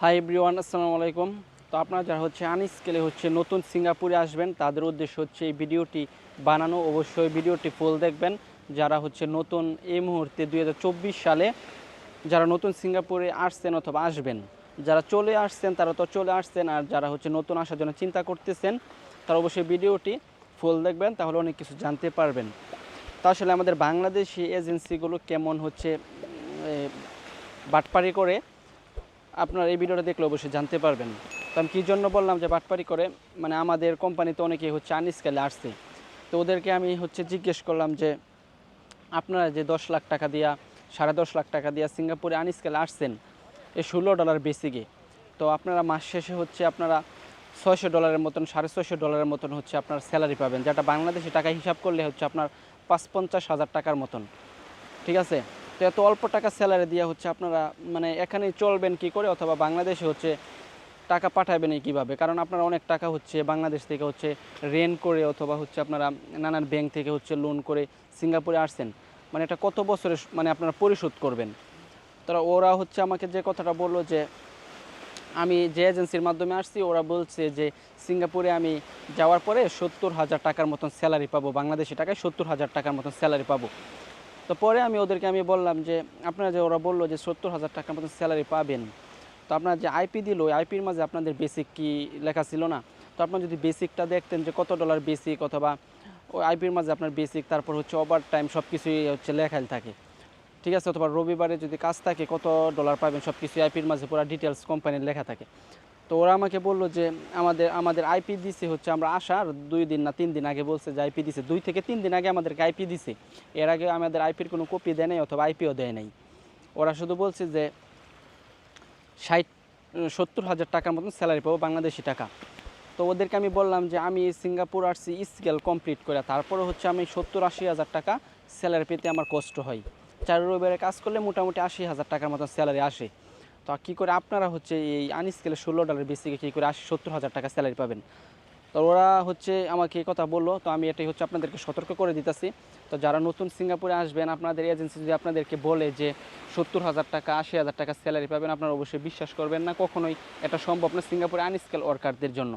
Hi everyone আসসালামু আলাইকুম। তো আপনারা যারা হচ্ছে আনস্কেলে হচ্ছে নতুন সিঙ্গাপুরে আসবেন, তাদের উদ্দেশ্য হচ্ছে এই ভিডিওটি বানানো। অবশ্যই ভিডিওটি ফুল দেখবেন। যারা হচ্ছে নতুন এই মুহূর্তে দু হাজার চব্বিশ সালে যারা নতুন সিঙ্গাপুরে আসছেন অথবা আসবেন, যারা চলে আসছেন, তারা তো চলে আসছেন। আর যারা হচ্ছে নতুন আসার জন্য চিন্তা করতেছেন, তারা অবশ্যই ভিডিওটি ফুল দেখবেন, তাহলে অনেক কিছু জানতে পারবেন। তা আসলে আমাদের বাংলাদেশি এজেন্সিগুলো কেমন হচ্ছে বাটপারি করে আপনার এই ভিডিওটা দেখলে অবশ্যই জানতে পারবেন। তো আমি কী জন্য বললাম যে বাটপারি করে মানে আমাদের কোম্পানিতে অনেকেই হচ্ছে আনস্কেলে আসছে। তো ওদেরকে আমি হচ্ছে জিজ্ঞেস করলাম যে, আপনারা যে দশ লাখ টাকা দিয়া, সাড়ে দশ লাখ টাকা দিয়া সিঙ্গাপুরে আনস্কেলে আসছেন, এই ষোলো ডলার বেসিকে তো আপনারা মাস শেষে হচ্ছে আপনারা ছয়শো ডলারের মতন, সাড়ে ছয়শো ডলারের মতন হচ্ছে আপনার স্যালারি পাবেন, যেটা বাংলাদেশে টাকা হিসাব করলে হচ্ছে আপনার পাঁচ পঞ্চাশ হাজার টাকার মতন। ঠিক আছে? তো এত অল্প টাকা স্যালারি দিয়ে হচ্ছে আপনারা মানে এখানে চলবেন কি করে অথবা বাংলাদেশে হচ্ছে টাকা পাঠাবেন এই কীভাবে? কারণ আপনারা অনেক টাকা হচ্ছে বাংলাদেশ থেকে হচ্ছে রেন করে অথবা হচ্ছে আপনারা নানান ব্যাংক থেকে হচ্ছে লোন করে সিঙ্গাপুরে আসছেন। মানে এটা কত বছরে মানে আপনারা পরিশোধ করবেন? তারা ওরা হচ্ছে আমাকে যে কথাটা বলল যে, আমি যে এজেন্সির মাধ্যমে আসছি, ওরা বলছে যে সিঙ্গাপুরে আমি যাওয়ার পরে সত্তর হাজার টাকার মতন স্যালারি পাবো, বাংলাদেশি টাকায় সত্তর হাজার টাকার মতন স্যালারি পাবো। তো পরে আমি ওদেরকে আমি বললাম যে, আপনারা যে ওরা বলল যে সত্তর হাজার টাকার মতো স্যালারি পাবেন, তো আপনার যে আইপি দিল ওই আইপির মাঝে আপনাদের বেসিক কি লেখা ছিল না? তো আপনার যদি বেসিকটা দেখতেন যে কত ডলার বেসিক অথবা ওই আইপির মাঝে আপনার বেসিক তারপর হচ্ছে ওভার টাইম সব কিছুই হচ্ছে লেখাই থাকে। ঠিক আছে? অথবা রবিবারে যদি কাজ থাকে, কত ডলার পাবেন সব কিছু আইপির মাঝে পুরো ডিটেলস কোম্পানির লেখা থাকে। তো ওরা আমাকে বলল যে আমাদের আমাদের আইপি দিছে হচ্ছে আমরা আসার দুই দিন না তিন দিন আগে বলছে যে আইপি দিছে। দুই থেকে তিন দিন আগে আমাদেরকে আইপি দিছে। এর আগে আমাদের আইপির কোনো কপি দেয় নাই অথবা আইপিও দেয় নাই। ওরা শুধু বলছে যে ষাট, সত্তর হাজার টাকার মতন স্যালারি পাবো বাংলাদেশি টাকা। তো ওদেরকে আমি বললাম যে আমি সিঙ্গাপুর আসছি স্কেল কমপ্লিট করে, তারপরে হচ্ছে আমি সত্তর আশি হাজার টাকা স্যালারি পেতে আমার কষ্ট হয়। চার রবিবারে কাজ করলে মোটামুটি আশি হাজার টাকার মতন স্যালারি আসে। তো কী করে আপনারা হচ্ছে এই আনস্কেলে ষোলো ডলার বেসিকে কী করে আশি, সত্তর হাজার টাকা স্যালারি পাবেন? তো ওরা হচ্ছে আমাকে কথা বলল, তো আমি এটাই হচ্ছে আপনাদেরকে সতর্ক করে দিতেছি। তো যারা নতুন সিঙ্গাপুরে আসবেন, আপনাদের এজেন্সি যদি আপনাদেরকে বলে যে সত্তর হাজার টাকা, আশি হাজার টাকা স্যালারি পাবেন, আপনারা অবশ্যই বিশ্বাস করবেন না। কখনোই এটা সম্ভব না সিঙ্গাপুরে আনস্কেল ওয়ার্কারদের জন্য।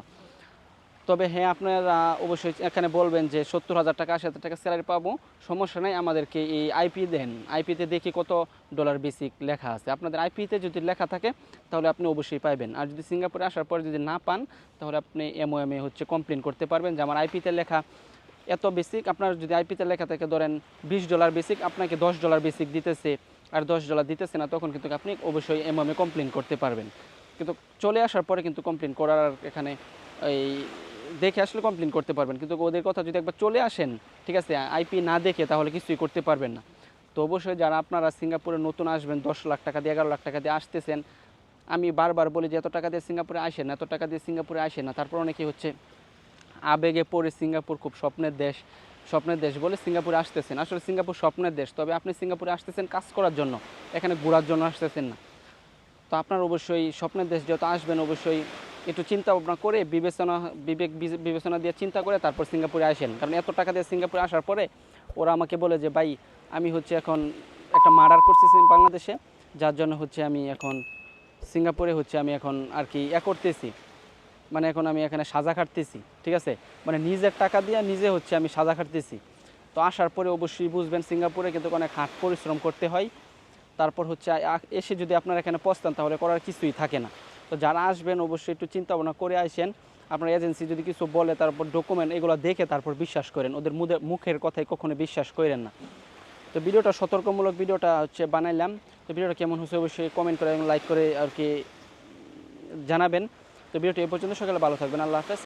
তবে হ্যাঁ আপনারা অবশ্যই এখানে বলবেন যে সত্তর হাজার টাকা, আশি হাজার টাকা স্যালারি পাবো। সমস্যা নাই, আমাদেরকে এই আইপি দেন। আইপিতে দেখি কত ডলার বেসিক লেখা আছে। আপনাদের আইপিতে যদি লেখা থাকে, তাহলে আপনি অবশ্যই পাবেন আর যদি সিঙ্গাপুরে আসার পরে যদি না পান, তাহলে আপনি এমও এম এ হচ্ছে কমপ্লেন করতে পারবেন যে আমার আইপিতে লেখা এত বেসিক আপনার যদি আইপিতে লেখা থাকে, ধরেন বিশ ডলার বেসিক আপনাকে দশ ডলার বেসিক দিতেছে। আর দশ ডলার দিতেছে না, তখন কিন্তু আপনি অবশ্যই এমও এম এ কমপ্লেন করতে পারবেন। কিন্তু চলে আসার পরে কিন্তু কমপ্লেন করার এখানে এই দেখে আসলে কমপ্লেন করতে পারবেন। কিন্তু ওদের কথা যদি একবার চলে আসেন, ঠিক আছে আইপি না দেখে তাহলে কিছুই করতে পারবেন না। তো অবশ্যই যারা আপনারা সিঙ্গাপুরে নতুন আসবেন, দশ লাখ টাকা দিয়ে, এগারো লাখ টাকা দিয়ে আসতেছেন, আমি বারবার বলি যে এত টাকা দিয়ে সিঙ্গাপুরে আসেন এত টাকা দিয়ে সিঙ্গাপুরে আসেন না। তারপর অনেকে হচ্ছে আবেগে পড়ে সিঙ্গাপুর খুব স্বপ্নের দেশ স্বপ্নের দেশ বলে সিঙ্গাপুরে আসতেছেন। আসলে সিঙ্গাপুর স্বপ্নের দেশ, তবে আপনি সিঙ্গাপুরে আসতেছেন কাজ করার জন্য, এখানে ঘোরার জন্য আসতেছেন না। তো আপনার অবশ্যই স্বপ্নের দেশ যেহেতু আসবেন, অবশ্যই একটু চিন্তা ভাবনা করে বিবেচনা, বিবেক বিবেচনা দিয়ে চিন্তা করে তারপর সিঙ্গাপুরে আসেন। কারণ এত টাকা দিয়ে সিঙ্গাপুরে আসার পরে ওরা আমাকে বলে যে, ভাই, আমি হচ্ছে এখন একটা মার্ডার করতেছি বাংলাদেশে। যার জন্য হচ্ছে আমি এখন সিঙ্গাপুরে হচ্ছে আমি এখন আর কি এ করতেছি। মানে এখন আমি এখানে সাজা খাটতেছি। ঠিক আছে? মানে নিজের টাকা দিয়ে নিজে হচ্ছে আমি সাজা খাটতেছি। তো আসার পরে অবশ্যই বুঝবেন সিঙ্গাপুরে কিন্তু অনেক হাট পরিশ্রম করতে হয়। তারপর হচ্ছে এসে যদি আপনারা এখানে পৌঁছতেন তাহলে করার কিছুই থাকে না। তো যারা আসবেন অবশ্যই একটু চিন্তা ভাবনা করে আসেন। আপনার এজেন্সি যদি কিছু বলে, তারপর ডকুমেন্ট এগুলো দেখে তারপর বিশ্বাস করেন। ওদের মুখের কথাই কখনো বিশ্বাস করেন না। তো ভিডিওটা সতর্কমূলক ভিডিওটা হচ্ছে বানাইলাম। তো ভিডিওটা কেমন হচ্ছে অবশ্যই কমেন্ট করে এবং লাইক করে আর কি জানাবেন। তো ভিডিওটি এ পর্যন্ত। সকালে ভালো থাকবেন। আল্লাহ হাফেজ।